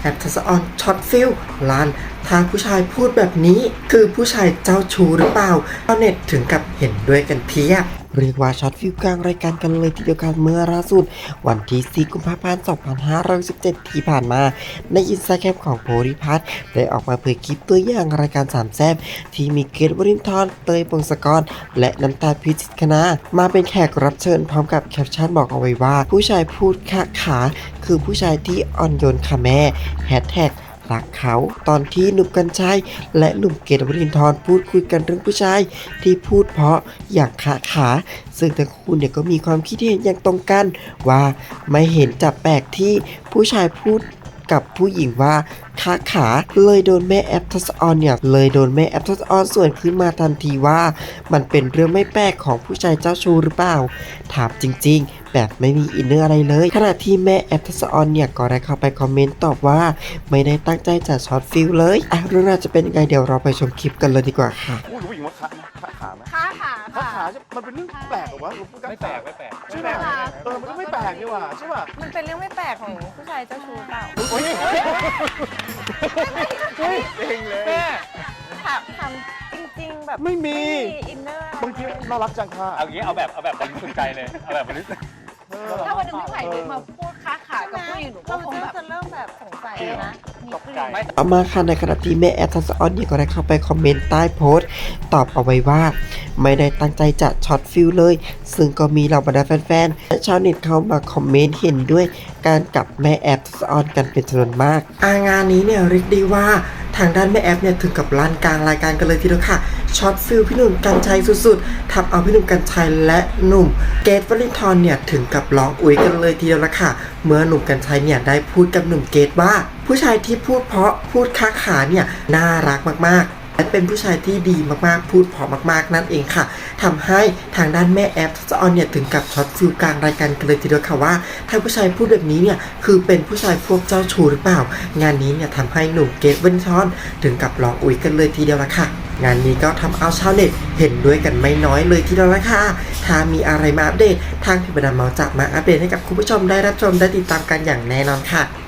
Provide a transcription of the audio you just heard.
แอปทัศทางผู้ชายพูดแบบนี้คือผู้ชายเจ้าชู้หรือเปล่าชาวเน็ตถึงกับเห็นด้วยกันเพียบเรียกว่าช็อตฟิลกลางรายการกันเลยทีเดียวกันเมื่อล่าสุด วันที่ 4 กุมภาพันธ์ 2517 ที่ผ่านมา ในอินสตาแกรมของโพธิพัฒน์ได้ออกมาเผยคลิปตัวอย่างรายการสามแซบที่มีเกรทวรินทร์เตยพงศกร และน้ำตาลพิจิตคณามาเป็นแขกรับเชิญพร้อมกับแคปชั่นบอกเอาไว้ว่า ผู้ชายพูดค่ะขา คือผู้ชายที่อ่อนโยนค่ะแม่แฮชแท็ก รักเขาตอนที่หนุ่มกัญชัย และหนุ่มเกตวรินทร์พูดคุยกันเรื่องผู้ชาย ที่พูดเพราะอย่างขาขา ซึ่งทั้งคู่เนี่ยก็มีความคิดเห็นอย่างตรงกัน ว่าไม่เห็นจับแปลกที่ผู้ชายพูดกับผู้หญิงว่าขาขาเลยโดนแม่แอปทัศออนเนี่ยเลยโดนแม่แอปทัศออนส่วนขึ้นมาทันทีว่า มันเป็นเรื่องไม่แปลกของผู้ชายเจ้าชู้หรือเปล่า ถามจริง ๆ แบบไม่มีอินเนอร์อะไรเลย ขณะที่แม่แอปทัศออนเนี่ยก็ได้เข้าไปคอมเมนต์ตอบว่าไม่ได้ตั้งใจจะช็อตฟิลเลยอะเรื่องราวจะเป็นยังไงเดี๋ยวเราไปชมคลิปกันเลยดีกว่าค่ะพูดกับผู้หญิงว่าขาขาขาไหมค้าขาขาค่ะขาใช่มันเป็นเรื่องแปลกเหรอวะไม่แปลกไม่แปลกใช่ไหมเออมันก็ไม่แปลกนี่หว่าใช่ป่ะมันเป็นเรื่องไม่แปลกของผู้ชายเจ้าชู้เปล่าโอ้ยเฮ้ยเองเลยแม่ถามถามจริง ๆ แบบไม่มีอินเนอร์บางทีน่ารักจังค่ะเอางี้เอาแบบเอาแบบบริสุทธิ์ใจเลยเอาแบบบริสุทธิ์เออ ถ้าวันหนึงพี่ไผ่เดินมาพูดค้าขากับผู้หญิงหนูก็เราคงแบบจะเริ่มแบบสงสัยนะมีตกกลิ่ใจนต่อมาค่ะในขณะที่แม่แอปทัศออนเนี่ยก็ได้เข้าไปคอมเมนต์ใต้โพสต์ ตอบเอาไว้ว่า ไม่ได้ตั้งใจจะช็อตฟิลเลย ซึ่งก็มีเหล่าบรรดาแฟนๆและชาวเน็ตเข้ามาคอมเมนต์เห็นด้วยการกับแม่แอปทัศออนกันเป็นจำนวนมาก อางานนี้เนี่ยเรียกได้ว่าทางด้านแม่แอปเนี่ยถึงกับลั่นกลางรายการกันเลยทีเดียวค่ะ ช็อตฟิลพี่หนุ่มกัญชัยสุดๆทำเอาพี่หนุ่มกัญชัยและหนุ่ม เกตวลินทร์เนี่ยถึงกับร้องอุ้ยกันเลยทีเดียวละค่ะ เมื่อหนุ่มกัญชัยเนี่ยได้พูดกับหนุ่มเกตว่า ผู้ชายที่พูดเพราะพูดค้าขาเนี่ยน่ารักมากๆและเป็นผู้ชายที่ดีมากๆ พูดเพราะมากๆ นั่นเองค่ะทำให้ทางด้านแม่แอฟทัศอนเนี่ยถึงกับช็อตฟิลกลางรายการกันเลยทีเดียวค่ะว่า ถ้าผู้ชายพูดแบบนี้เนี่ยคือเป็นผู้ชายพวกเจ้าชู้หรือเปล่า งานนี้เนี่ยทำให้หนุ่มเกตเวนทอนถึงกับร้องอุ้ยกันเลยทีเดียวละค่ะ งานนี้ก็ทำเอาชาวเน็ตเห็นด้วยกันไม่น้อยเลยทีเดียวละค่ะ ถ้ามีอะไรมาอัปเดต ทางพิบดาเมาจะมาอัปเดตให้กับคุณผู้ชมได้รับชมได้ติดตามกันอย่างแน่นอนค่ะ